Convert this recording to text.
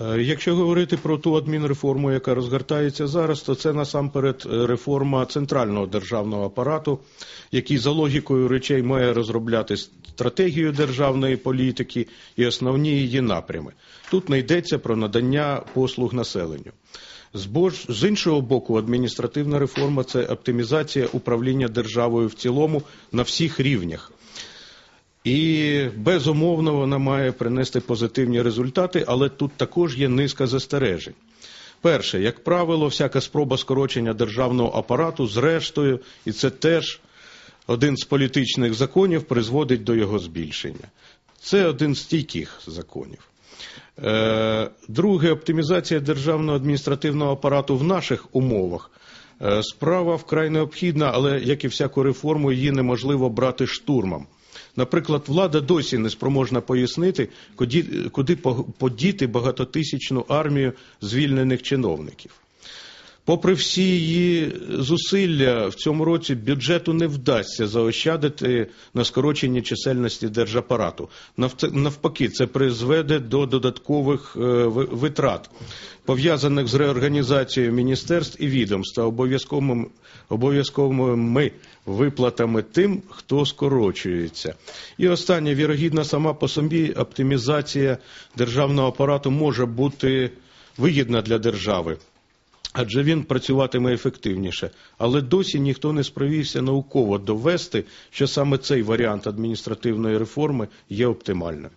Е, Якщо говорити про ту адмінреформу, яка розгортається зараз, то це насамперед е, реформа центрального державного апарату, який за логікою речей має розробляти стратегію державної політики і основні її напрями. Тут не йдеться про надання послуг населенню. З З іншого боку, адміністративна реформа це оптимізація управління державою в цілому на всіх рівнях. І безумовно вона має принести позитивні результати, але тут також є низка застережень. Перше, як правило, всяка спроба скорочення державного апарату, зрештою, і це теж один з політичних законів, призводить до його збільшення. Це один з стійких законів. Е, Друге, оптимізація державного адміністративного апарату в наших умовах. Е, Справа вкрай необхідна, але як і всяку реформу, її неможливо брати штурмом. Наприклад, влада досі не спроможна пояснити, куди, куди по- подіти багатотисячну армію звільнених чиновників. Попри всі її зусилля, в цьому році бюджету не вдасться заощадити на скороченні чисельності держапарату. Навпаки, це призведе до додаткових е, витрат, пов'язаних з реорганізацією міністерств і відомств та обов'язковими, обов'язковими виплатами тим, хто скорочується. І останнє, вірогідно, сама по собі оптимізація державного апарату може бути вигідна для держави адже він працюватиме ефективніше. Але досі ніхто не спровівся науково довести, що саме цей варіант адміністративної реформи є оптимальним.